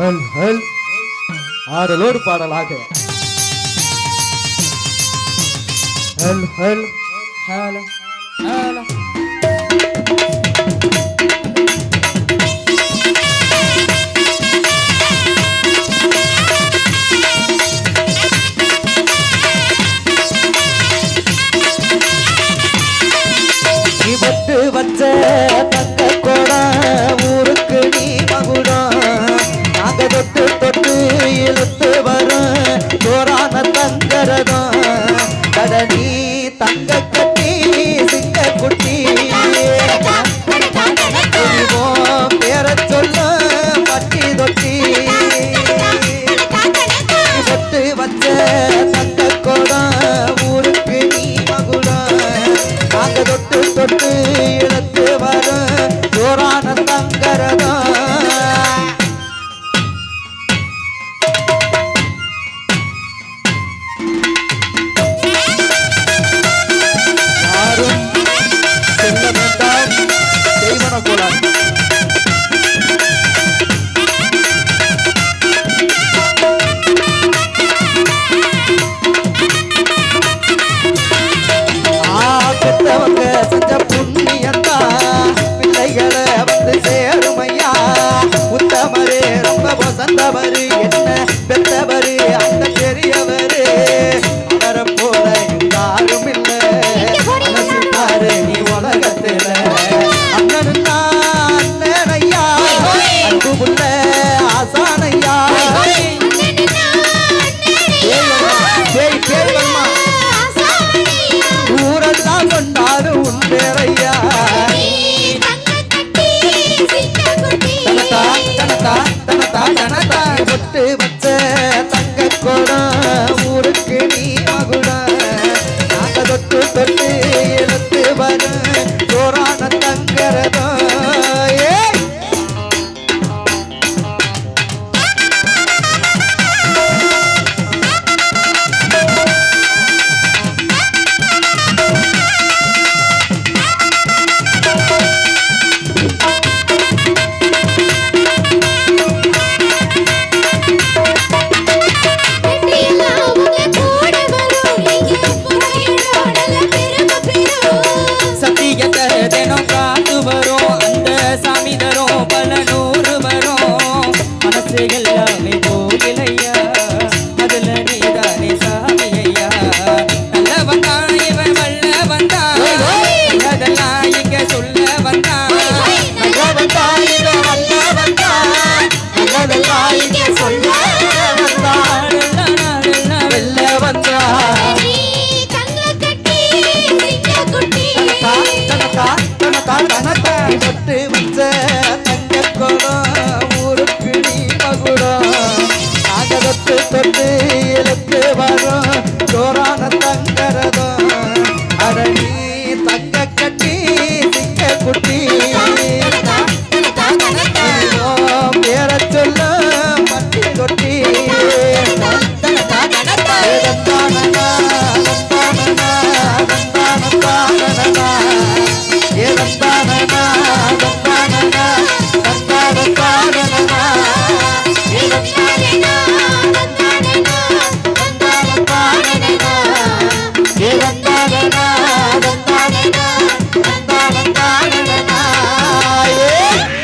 ஹல் ஹல் ஆறலோடு பாடலாக ஹல் ஹல் ஹல ஹல Hare வசந்தவர் என்ன மாறி வச்ச தங்க குடம் ஊருக்கு நீ தொட்டு இழுத்து வரும். சோறான